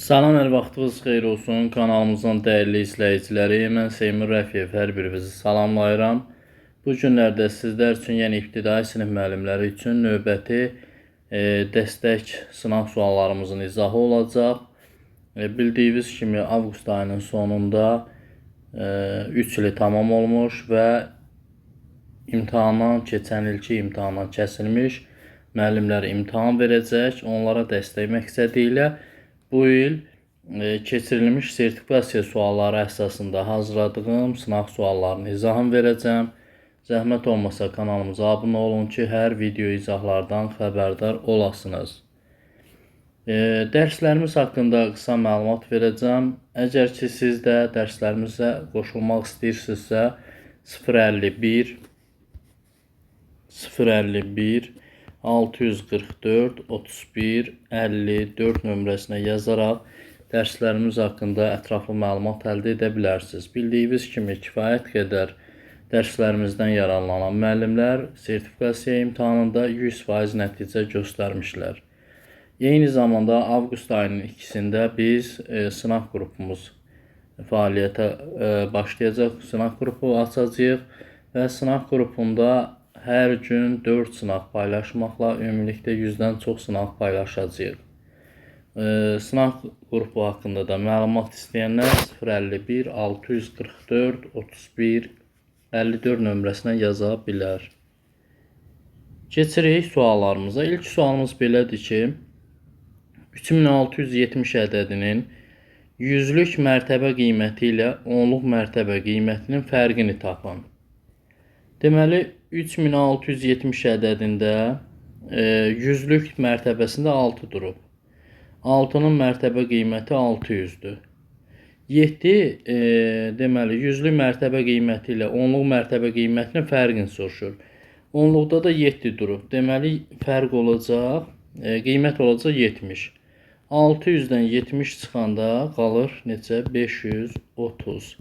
Salam, hər vaxtınız xeyir olsun. Kanalımızın dəyərli izləyiciləri, mən Seymur Rəfiyev hər birinizi salamlayıram. Bu günlərdə sizlər üçün, yəni ibtidai sinif müəllimləri üçün növbəti e, dəstək sınaq suallarımızın izahı olacaq. E, bildiyiniz kimi avqust ayının sonunda 3 ili tamam olmuş və imtahandan, keçən ilki imtahandan kəsilmiş müəllimlər imtahan verəcək. Onlara dəstək məqsədi ilə bu il e, keçirilmiş sertifikasiya sualları əsasında hazırladığım sınaq suallarının izahını verəcəm. Zəhmət olmasa kanalımıza abunə olun ki, hər video izahlardan xəbərdar olasınız. E, dərslərimiz haqqında qısa məlumat verəcəm. Əgər ki siz də dərslərimizə qoşulmaq istəyirsinizsə 051 051 644 31 54 nömrəsinə yazaraq dərslərimiz haqqında ətraflı məlumat əldə edə bilərsiniz. Bildiyiniz kimi kifayət qədər dərslərimizdən yararlanan müəllimlər sertifikasiya imtahanında 100% nəticə göstərmişlər. Eyni zamanda avqust ayının ikisində biz e, sınaq qrupumuz fəaliyyətə e, başlayacaq. Sınaq qrupu açacağıq və sınaq qrupunda hər gün 4 sınaq paylaşmaqla ümumilikdə 100-dən çox sınaq paylaşacağıq. Sınaq qrupu haqqında da məlumat istəyənlər 051 644 31 54 nömrəsinə yaza bilər. Keçirik suallarımıza. İlk sualımız belədir ki, 3670 ədədinin yüzlük mərtəbə qiyməti ilə onluq mərtəbə qiymətinin fərqini tapın. Deməli 3670 ədədində e, yüzlük mərtəbəsində 6 durub. 6-nın mərtəbə qiyməti 600-dür. 7 e, deməli yüzlük mərtəbə qiyməti ilə onluq mərtəbə qiymətinin fərqini soruşur. Onluqda da 7 durub. Deməli fərq olacaq, e, qiymət olacaq 70. 600-dən 70 çıxanda qalır neçə? 530.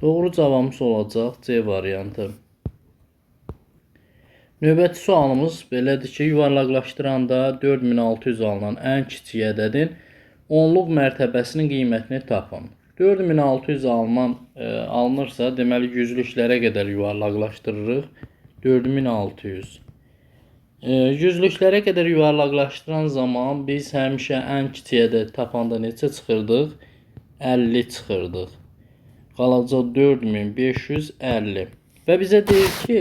Doğru cavabımız olacaq C variantı. Növbəti sualımız belədir ki, yuvarlaqlaşdıranda 4600 alınan ən kiçik ədədin onluq mərtəbəsinin qiymətini tapın. 4600 alınan e, alınırsa, deməli yüzlüklərə qədər yuvarlaqlaşdırırıq. 4600. E, yüzlüklərə qədər yuvarlaqlaşdıran zaman biz həmişə ən kiçik ədəd tapanda neçə çıxırdıq? 50 çıxırdıq. Qalacaq 4550. Və bizə deyir ki,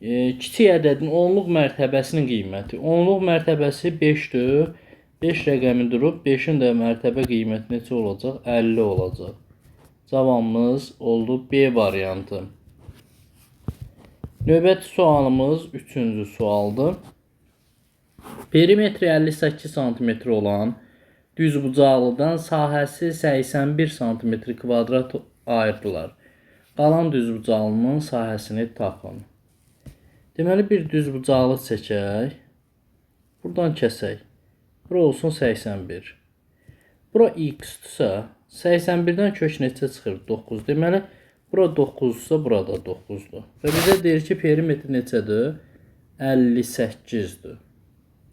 e, kiçik ədədin onluq mərtəbəsinin qiyməti. Onluq mərtəbəsi 5-dür. 5 rəqəmi durub, 5-in də mərtəbə qiyməti neçə olacaq? 50 olacaq. Cavabımız oldu B variantı. Növbəti sualımız 3-cü sualdır. Perimetri 58 sm olan düzbucaqlıdan sahəsi 81 sm kvadrat ayırdılar. Qalan düzbucaqlının sahəsini tapın. Deməli bir düzbucaqlı çəkək. Buradan kəsək. Bura olsun 81. Bura x-dırsa 81-dən kök neçə çıxır? 9. Deməli bura 9-dursa bura da 9-dur. Və bizə deyir ki, perimetr neçədir? 58-dir.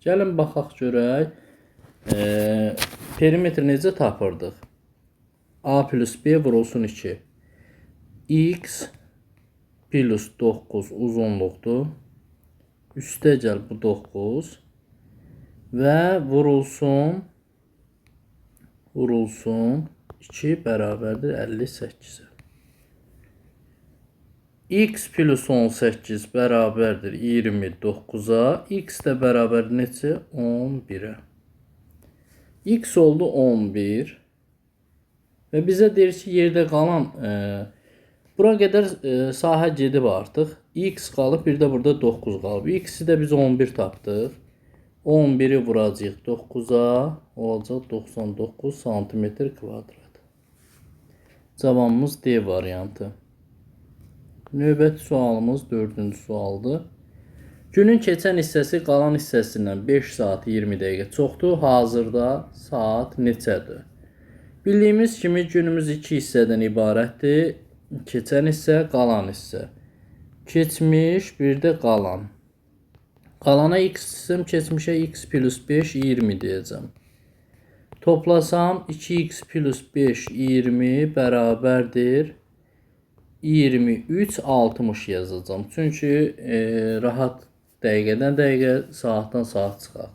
Gəlin baxaq görək. E, perimetr necə tapırdıq? A plus B vurulsun 2. X plus 9 uzunluqdur. Üstə gəl bu 9 və vurulsun vurulsun 2 bərabərdir 58-ə. x plus 18 bərabərdir 29-a. x də bərabər neçə? 11-ə. x oldu 11. Və bizə deyir ki, yerdə qalan e, Bura qədər e, sahə gedib artıq. X qalıb, bir də burada 9 qalıb. X-i də biz 11 tapdıq. 11-i vuracağıq 9-a, olacaq 99 sm kvadrat. Cavabımız D variantı. Növbəti sualımız 4-cü sualdır. Günün keçən hissəsi qalan hissəsindən 5 saat 20 dəqiqə çoxdur. Hazırda saat neçədir? Bildiyimiz kimi günümüz 2 hissədən ibarətdir. Keçən hissə, qalan hissə. Keçmiş, bir də qalan. Qalana x desəm, keçmişə x plus 5, 20 deyəcəm. Toplasam 2x plus 5 20 bərabərdir 23 60 yazacağım. Çünki e, rahat dəqiqədən dəqiqə, saatdan saat çıxar.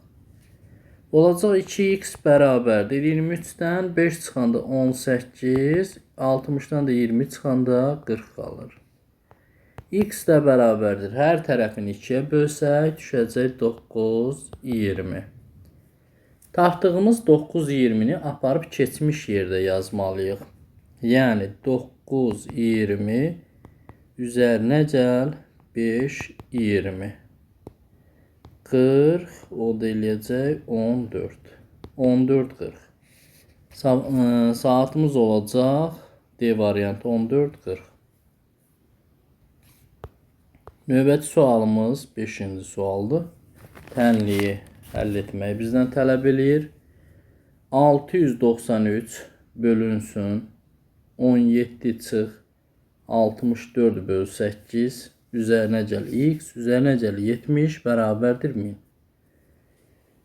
Olacaq 2x bərabərdir 23-dən 5 çıxanda 18, 60-dan da 20 çıxanda 40 qalır. x də bərabərdir. Hər tərəfini 2-yə bölsək düşəcək 9 20. Tapdığımız 9 20-ni aparıb keçmiş yerdə yazmalıyıq. Yəni 9 20 üzərinə gəl 5 20. 40 o da eləyəcək 14. 14 40. Sa ə, saatımız olacaq D variantı 14 40. Növbəti sualımız 5-ci sualdır. Tənliyi həll etməyi bizdən tələb eləyir. 693 bölünsün 17 çıx 64 böl 8 üzərinə gəl x üzərinə gəl 70 bərabərdir 1000.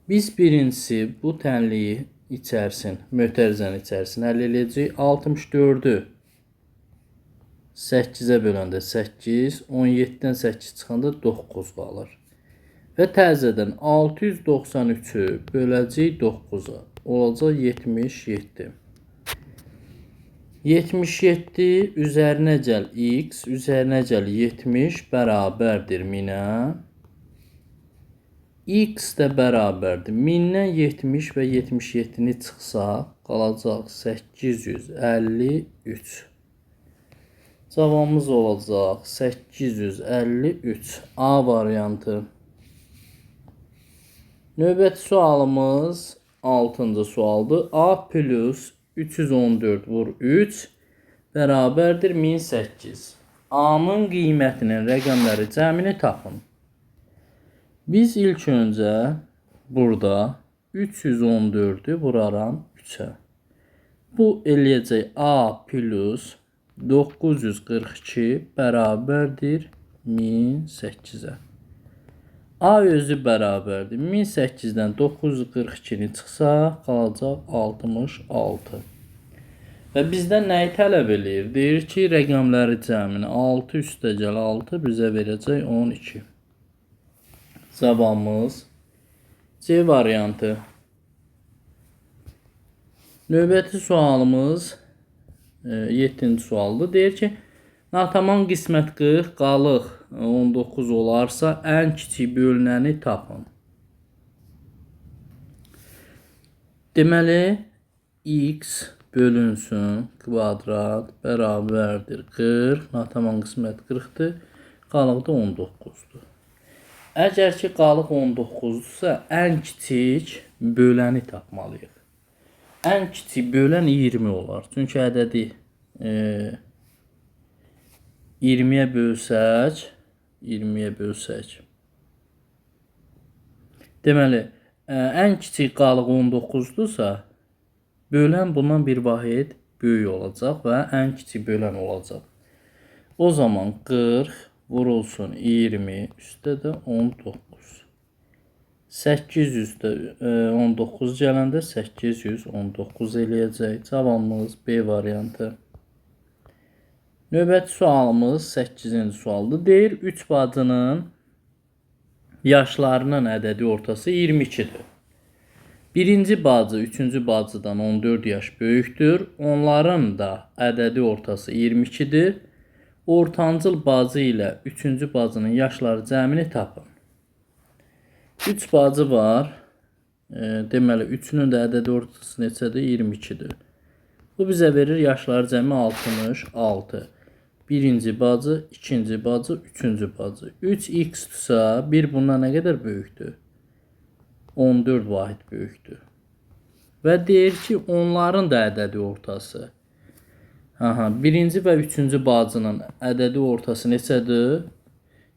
Biz birincisi bu tənliyi içərsin, mötərizənin içərisini həll edəcəyik. 64-ü 8-ə böləndə 8, 17-dən 8 çıxanda 9 qalır. Və təzədən 693-ü böləcəyik 9-a. Olacaq 77. 77 üzərinə gəl x, üzərinə gəl 70 bərabərdir 1000-ə. x də bərabərdir. 1000-dən 70 və 77-ni çıxsaq, qalacaq 853. Cavabımız olacaq 853. A variantı. Növbəti sualımız 6-cı sualdır. A plus 314 vur 3 bərabərdir 1008. A-nın qiymətinin rəqəmləri cəmini tapın. Biz ilk öncə burada 314-ü vuraram 3-ə. Bu eləyəcək A plus 942 bərabərdir 1008-ə. A özü bərabərdir. 1008-dən 942-ni çıxsa, qalacaq 66. Və bizdən nəyi tələb eləyir? Deyir ki, rəqəmləri cəmini 6 üstə gəl 6 bizə verəcək 12. Cavabımız C variantı. Növbəti sualımız 7-ci sualdır. Deyir ki, natamam qismət 40, qalıq 19 olarsa, ən kiçik bölünəni tapın. Deməli, x bölünsün kvadrat bərabərdir 40. Natamam qismət 40-dır. Qalıq da 19-dur. Əgər ki, qalıq 19-dursa, ən kiçik böləni tapmalıyıq. Ən kiçik bölən 20 olar. Çünki ədədi e, 20-yə bölsək, 20-yə bölsək. Deməli, ən kiçik qalıq 19-dursa, bölən bundan bir vahid böyük olacaq və ən kiçik bölən olacaq. O zaman 40 vurulsun 20 üstə də 19. 800-də 19 gələndə 819 eləyəcək. Cavabımız B variantı. Növbəti sualımız 8-ci sualdır. Deyir 3 bacının yaşlarının ədədi ortası 22-dir. Birinci bacı üçüncü bacıdan 14 yaş böyükdür. Onların da ədədi ortası 22-dir. Ortancıl bacı ilə üçüncü bacının yaşları cəmini tapın. 3 bacı var. E, deməli 3-ünün də ədədi ortası neçədir? 22-dir. Bu bizə verir yaşları cəmi 66. Birinci bacı, ikinci bacı, üçüncü bacı. 3x-dirsə, bir bundan nə qədər böyükdür? 14 vahid böyükdür. Və deyir ki, onların da ədədi ortası. Aha, birinci və üçüncü bacının ədədi ortası neçədir?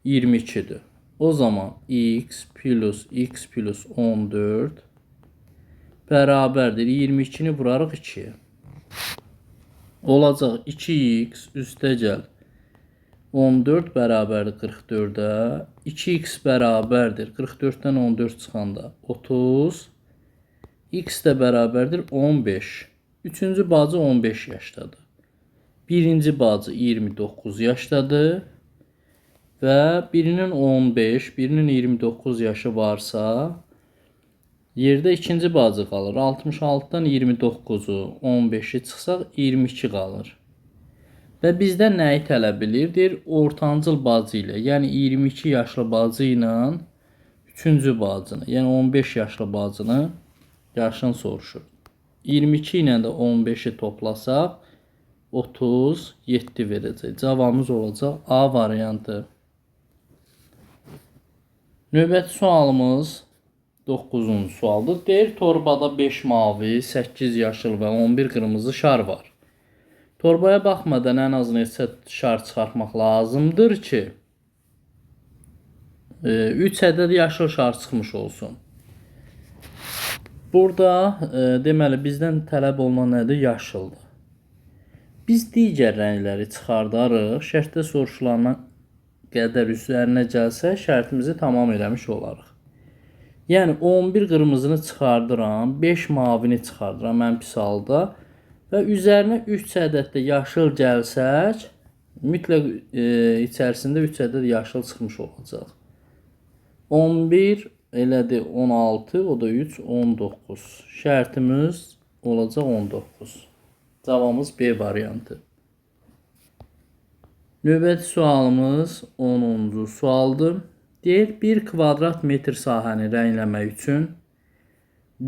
22-dir. O zaman x plus x plus 14 bərabərdir. 22-ni vurarıq 2-yə. Olacaq 2x üstə gəl. 14 bərabərdir 44-ə. 2x bərabərdir 44-dən 14 çıxanda 30. X də bərabərdir 15. Üçüncü bacı 15 yaşdadır. Birinci bacı 29 yaşdadır. Və birinin 15, birinin 29 yaşı varsa, yerdə ikinci bacı qalır. 66-dan 29-u 15-i çıxsaq 22 qalır. Və bizdən nəyi tələb edir? Ortancıl bacı ilə, yəni 22 yaşlı bacı ilə üçüncü bacını, yəni 15 yaşlı bacını yaşını soruşur. 22 ilə də 15-i toplasaq 37 verəcək. Cavabımız olacaq A variantı. Növbəti sualımız 9-cu sualdır. Deyir, torbada 5 mavi, 8 yaşıl və 11 qırmızı şar var. Torbaya baxmadan ən az neçə şar çıxartmaq lazımdır ki, 3 ədəd yaşıl şar çıxmış olsun. Burada e, deməli bizdən tələb olunan nədir? Yaşıldır. Biz digər rəngləri çıxardarıq. Şərtdə soruşulana qədər üzərinə gəlsə, şərtimizi tamam eləmiş olarıq. Yəni 11 qırmızını çıxardıram, 5 mavini çıxardıram ən pis halda və üzərinə 3 ədəd də yaşıl gəlsək, mütləq e, içərisində 3 ədəd yaşıl çıxmış olacaq. 11 elədi 16, o da 3, 19. Şərtimiz olacaq 19. Cavabımız B variantı. Növbəti sualımız 10-cu sualdır. Deyir, 1 kvadrat metr sahəni rəngləmək üçün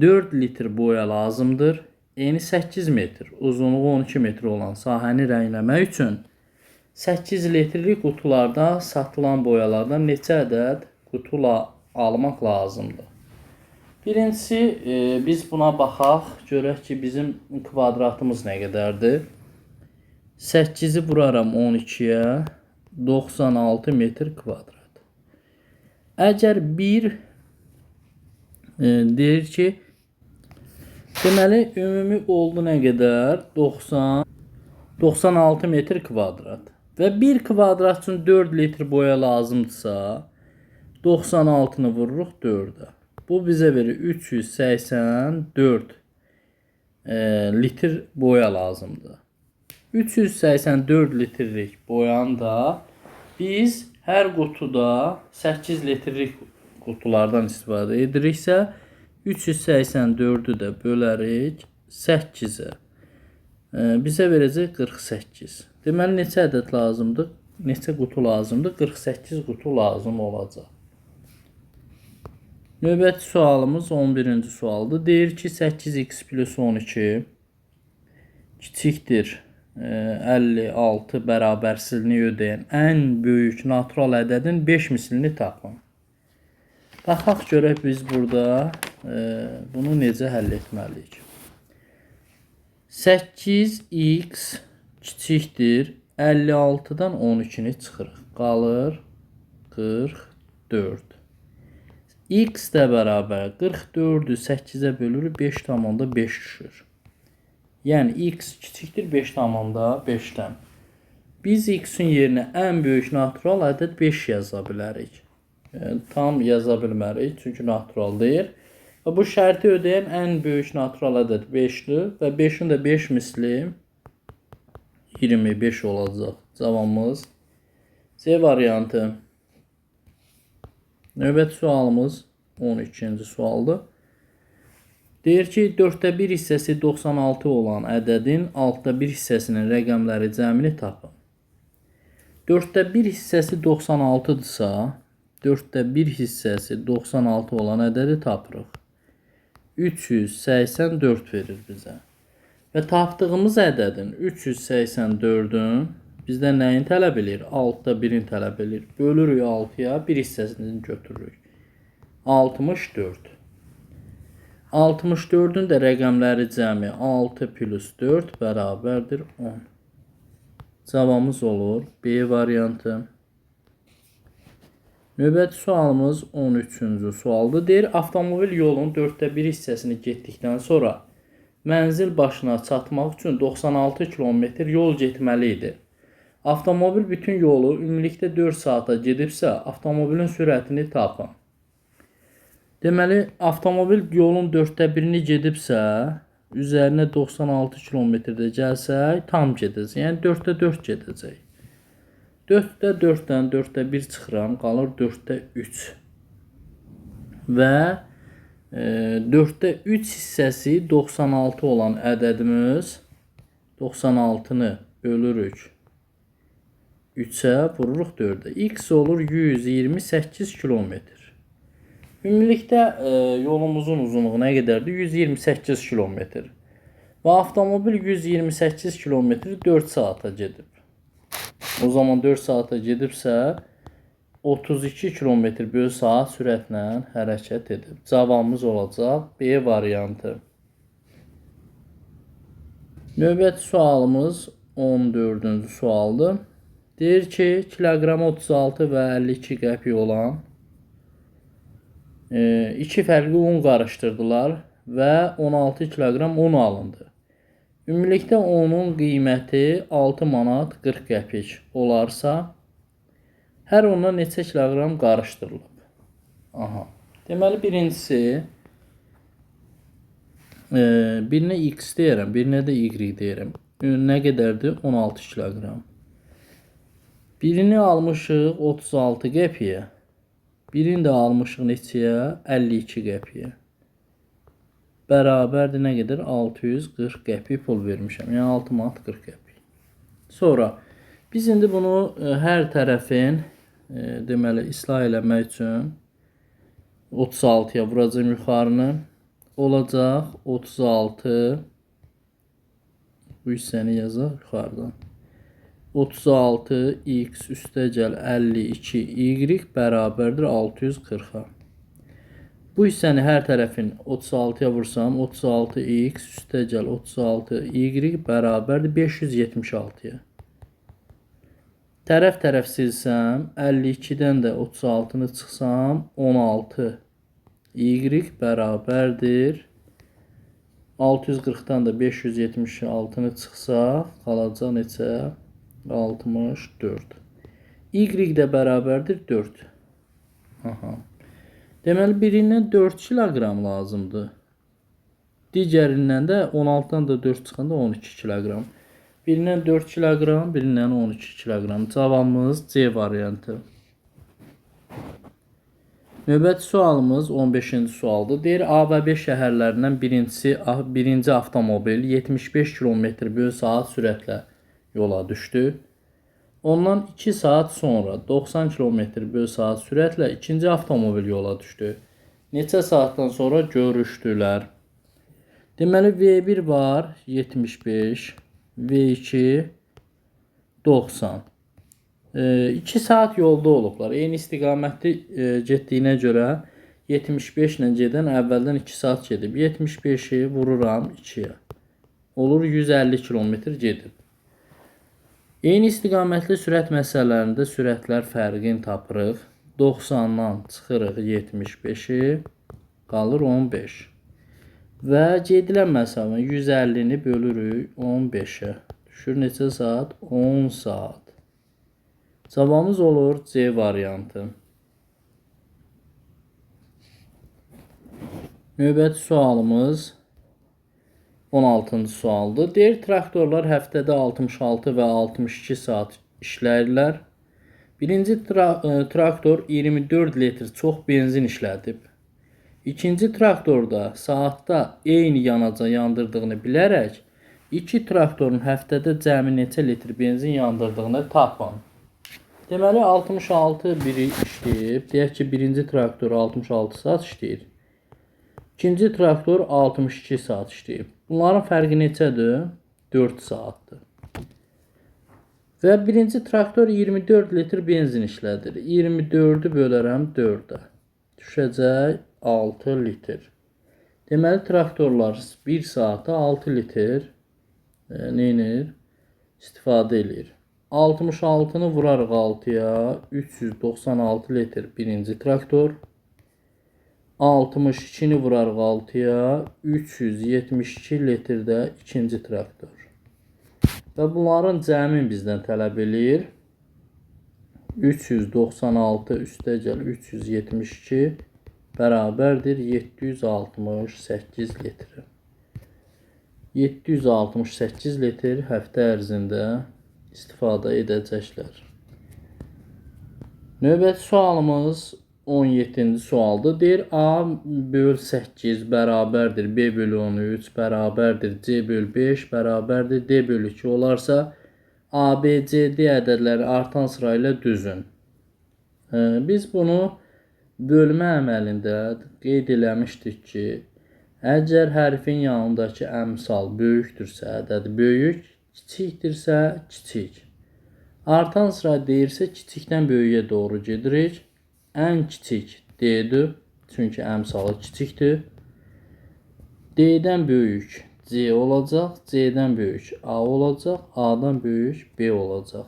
4 litr boya lazımdır. Eni 8 metr, uzunluğu 12 metr olan sahəni rəngləmək üçün 8 litrlik qutularda satılan boyalardan neçə ədəd qutula almaq lazımdır? Birincisi, e, biz buna baxaq, görək ki, bizim kvadratımız nə qədərdir? 8-i vuraram 12-yə, 96 metr kvadrat. Əgər 1 e, deyir ki, deməli ümumi oldu nə qədər? 90 96 metr kvadrat. Və 1 kvadrat üçün 4 litr boya lazımdırsa, 96-nı vururuq 4-ə. Bu bizə verir 384 e, litr boya lazımdır. 384 litrlik boyanı da biz hər qutuda 8 litrlik qutulardan istifadə ediriksə 384-ü də bölərik 8-ə. E, bizə verəcək 48. Deməli neçə ədəd lazımdır? Neçə qutu lazımdır? 48 qutu lazım olacaq. Növbəti sualımız 11-ci sualdır. Deyir ki 8x plus 12 kiçikdir 56 bərabərsizliyi ödəyən ən böyük natural ədədin 5 mislini tapın. Baxaq görək biz burada e, bunu necə həll etməliyik. 8x kiçikdir 56-dan 12-ni çıxırıq. Qalır 44. x də bərabər 44-ü 8-ə bölürük 5,5 düşür. Yəni x kiçikdir 5,5-dən. Biz x-in yerinə ən böyük natural ədəd 5 yaza bilərik. Yəni, tam yaza bilmərik, çünki natural deyil. Və bu şərti ödəyən ən böyük natural ədəd 5-dir və 5-in də 5 misli 25 olacaq. Cavabımız C variantı. Növbəti sualımız 12-ci sualdır. Deyir ki, 4də 1 hissəsi 96 olan ədədin 6da 1 hissəsinin rəqəmləri cəmini tapın. 4də 1 hissəsi 96-dırsa, 4də 1 hissəsi 96 olan ədədi tapırıq. 384 verir bizə. Və tapdığımız ədədin 384-ün bizdən nəyin tələb edir? 6-da 1-in tələb edir. Bölürük 6-ya, 1 hissəsini götürürük. 64. 64-ün də rəqəmləri cəmi 6 plus 4 bərabərdir 10. Cavabımız olur B variantı. Növbəti sualımız 13-cü sualdır. Deyir, avtomobil yolun 4də 1 hissəsini getdikdən sonra mənzil başına çatmaq üçün 96 km yol getməli idi. Avtomobil bütün yolu ümumilikdə 4 saata gedibsə, avtomobilin sürətini tapın. Deməli, avtomobil yolun 4də 1-ni gedibsə, üzərinə 96 kilometrdə gəlsək, tam gedəcək. Yəni 4də 4 gedəcək. 4də 4-dən 4də 1 çıxıram, qalır 4də 3. Və e, 4də 3 hissəsi 96 olan ədədimiz 96-nı bölürük 3-ə, vururuq 4-ə. X olur 128 kilometr. Ümumilikdə e, yolumuzun uzunluğu nə qədərdir? 128 kilometr. Və avtomobil 128 kilometri 4 saata gedib. O zaman 4 saata gedibsə 32 kilometr böl saat sürətlə hərəkət edib. Cavabımız olacaq B variantı. Növbəti sualımız 14-cü sualdır. Deyir ki, kiloqram 36 və 52 qəpik olan e, iki fərqli un qarışdırdılar və 16 kiloqram un alındı. Ümumilikdə onun qiyməti 6 manat 40 qəpik olarsa, hər ona neçə kiloqram qarışdırılıb? Aha. Deməli birincisi e, birinə x deyirəm, birinə də y deyirəm. Nə qədərdir? 16 kiloqram. Birini almışıq 36 qəpiyə. Birini də almışıq neçəyə? 52 qəpiyə. Bərabərdir nə qədər? 640 qəpik pul vermişəm. Yəni 6 manat 40 qəpik. Sonra biz indi bunu e, hər tərəfin e, deməli islah eləmək üçün 36-ya vuracağım yuxarını. Olacaq 36 bu hissəni yazaq yuxarıdan. 36x üstəgəl 52y bərabərdir 640-a. Bu hissəni hər tərəfin 36-ya vursam, 36x üstəgəl 36y bərabərdir 576-ya. Tərəf-tərəf silsəm, 52-dən də 36-nı çıxsam, 16 y bərabərdir 640-dan da 576-nı çıxsaq, neçə? 64. Y də bərabərdir 4. Aha. Deməli birindən 4 kiloqram lazımdır. Digərindən də 16-dan da 4 çıxanda 12 kiloqram. Birindən 4 kiloqram, birindən 12 kiloqram. Cavabımız C variantı. Növbəti sualımız 15-ci sualdır. Deyir A və B şəhərlərindən birincisi birinci avtomobil 75 km/saat sürətlə yola düşdü. Ondan 2 saat sonra 90 km saat sürətlə ikinci avtomobil yola düşdü. Neçə saatdan sonra görüşdülər. Deməli V1 var 75, V2 90. 2 saat yolda olublar. Eyni istiqamətli e, getdiyinə görə 75 ilə gedən əvvəldən 2 saat gedib. 75-i vururam 2-yə. Olur 150 km gedib. Eyni istiqamətli sürət məsələlərində sürətlər fərqini tapırıq. 90-dan çıxırıq 75-i, qalır 15. Və gedilən məsafə 150-ni bölürük 15-ə. Düşür neçə saat? 10 saat. Cavabımız olur C variantı. Növbəti sualımız 16-cı sualdır. Deyir traktorlar həftədə 66 və 62 saat işləyirlər. Birinci tra e, traktor 24 litr çox benzin işlədib. İkinci traktorda saatda eyni yanaca yandırdığını bilərək iki traktorun həftədə cəmi neçə litr benzin yandırdığını tapın. Deməli 66 biri işləyib. Deyək ki, birinci traktor 66 saat işləyir. İkinci traktor 62 saat işləyib. Bunların fərqi neçədir? 4 saatdır. Və birinci traktor 24 litr benzin işlədir. 24-ü bölərəm 4-ə. Düşəcək 6 litr. Deməli traktorlar 1 saata 6 litr e, neynir? İstifadə edir. 66-nı vurarıq 6-ya 396 litr birinci traktor. 62-ni vurarıq 6-ya, 372 litrdə ikinci traktor. Və bunların cəmin bizdən tələb eləyir. 396 üstəgəl 372 bərabərdir 768 litr. 768 litr həftə ərzində istifadə edəcəklər. Növbəti sualımız 17-ci sualdır. Deyir A böl 8 bərabərdir B bölü 13 bərabərdir C böl 5 bərabərdir D böl 2 olarsa A, B, C, D ədədləri artan sırayla düzün. Ee, Biz bunu bölmə əməlində qeyd eləmişdik ki, əgər hərfin yanındakı əmsal böyükdürsə, ədəd böyük, kiçikdirsə, kiçik. Artan sıra deyirsə kiçikdən böyüyə doğru gedirik. Ən kiçik D-dir, çünki əmsalı kiçikdir. D-dən böyük C olacaq, C-dən böyük A olacaq, A-dan böyük B olacaq.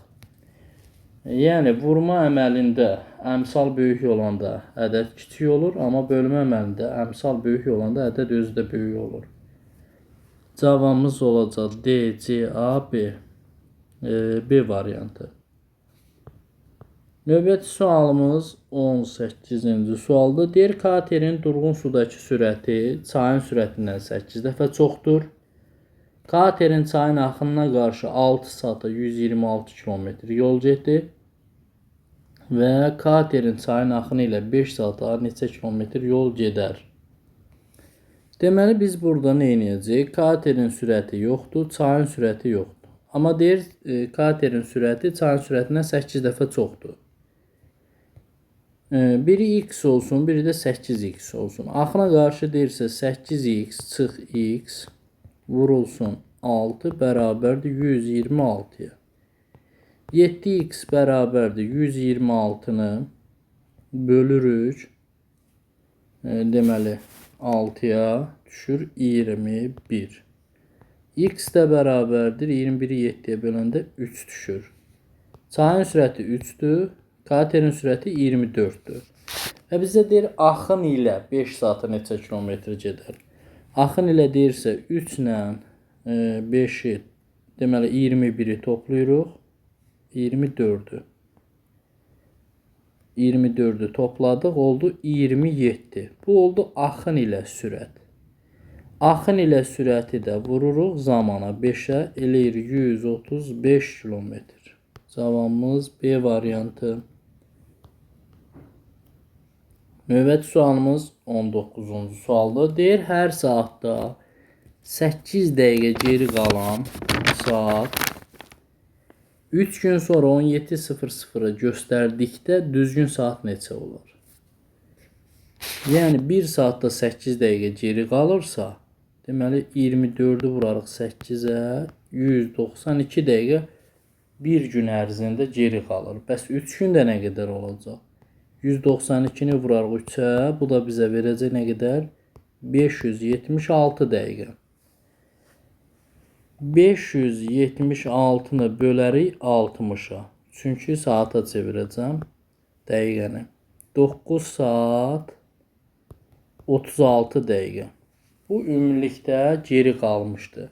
Yəni vurma əməlində əmsal böyük olanda ədəd kiçik olur, amma bölmə əməlində əmsal böyük olanda ədəd özü də böyük olur. Cavabımız olacaq D, C, A, B. E, B variantı. Növbəti sualımız 18-ci sualdır. Deyir katerin durğun sudakı sürəti çayın sürətindən 8 dəfə çoxdur. Katerin çayın axınına qarşı 6 saata 126 km yol getdi və katerin çayın axını ilə 5 saata neçə kilometr yol gedər? Deməli biz burada nə edəcəyik? Katerin sürəti yoxdur, çayın sürəti yoxdur. Amma deyir e, katerin sürəti çayın sürətindən 8 dəfə çoxdur. E, Biri x olsun, biri də 8x olsun. Axına qarşı deyirsə 8x çıx x vurulsun 6 bərabərdir 126-ya. 7x bərabərdir 126-nı bölürük. E, deməli 6-ya düşür 21. X də bərabərdir 21-i 7-yə böləndə 3 düşür. Çayın sürəti 3-dür. Katerin sürəti 24-dür. Və bizə deyir axın ilə 5 saata neçə kilometr gedər? Axın ilə deyirsə 3 ilə 5-i deməli 21-i toplayırıq. 24-dür. 24-ü topladıq, oldu 27. Bu oldu axın ilə sürət. Axın ilə sürəti də vururuq zamana 5-ə eləyir 135 kilometr. Cavabımız B variantı. Növbəti sualımız 19-cu sualdır. Deyir, hər saatda 8 dəqiqə geri qalan saat 3 gün sonra 17:00-ı göstərdikdə düzgün saat neçə olur? Yəni 1 saatda 8 dəqiqə geri qalırsa, deməli 24-ü vurarıq 8-ə, 192 dəqiqə bir gün ərzində geri qalır. Bəs 3 gündə nə qədər olacaq? 192-ni vurarıq 3-ə, bu da bizə verəcək nə qədər? 576 dəqiqə. 576-nı bölərik 60-a. Çünki saata çevirəcəm dəqiqəni. 9 saat 36 dəqiqə. Bu ümumilikdə geri qalmışdı.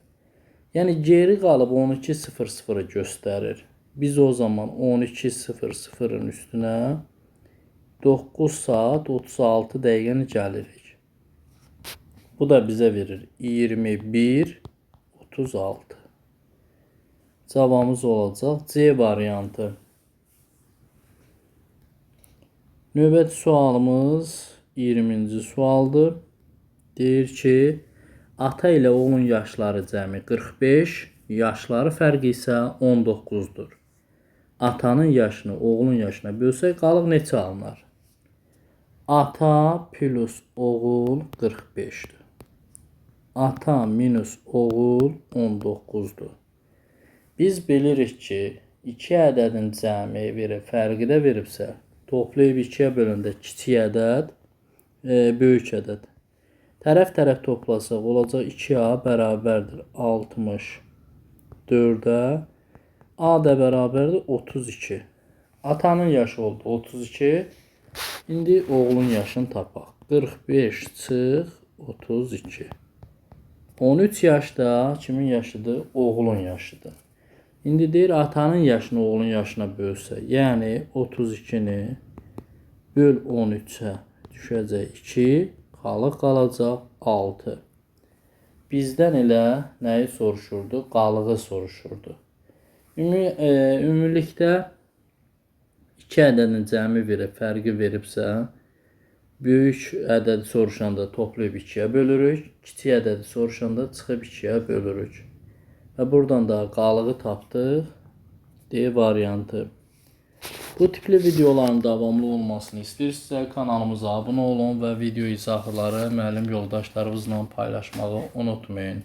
Yəni geri qalıb 12:00-ı göstərir. Biz o zaman 12:00-ın üstünə 9 saat 36 dəqiqəni gəlirik. Bu da bizə verir 21 36. Cavabımız olacaq C variantı. Növbəti sualımız 20-ci sualdır. Deyir ki, ata ilə oğlun yaşları cəmi 45, yaşları fərqi isə 19-dur. Atanın yaşını oğlun yaşına bölsək qalıq neçə alınar? Ata plus oğul 45'dir. Ata minus oğul 19'dur. Biz bilirik ki, iki ədədin cəmi verib, fərqi də veribsə, toplayıb 2-yə böləndə kiçik ədəd, e, böyük ədəd. Tərəf-tərəf toplasaq olacaq 2A bərabərdir 64-ə. A da bərabərdir 32. Atanın yaşı oldu 32. İndi oğlun yaşını tapaq. 45 çıx 32. 13 yaşda kimin yaşıdır? Oğlun yaşıdır. İndi deyir atanın yaşını oğlun yaşına bölsə, yəni 32-ni böl 13-ə düşəcək 2, qalıq qalacaq 6. Bizdən elə nəyi soruşurdu? Qalığı soruşurdu. Ümumi, e, ümumilikdə 2 ədədin cəmi verib, fərqi veribsə, böyük ədədi soruşanda toplayıb 2-yə bölürük, kiçik ədədi soruşanda çıxıb 2-yə bölürük. Və buradan da qalığı tapdıq. D variantı. Bu tipli videoların davamlı olmasını istəyirsinizsə kanalımıza abunə olun və video izahları müəllim yoldaşlarınızla paylaşmağı unutmayın.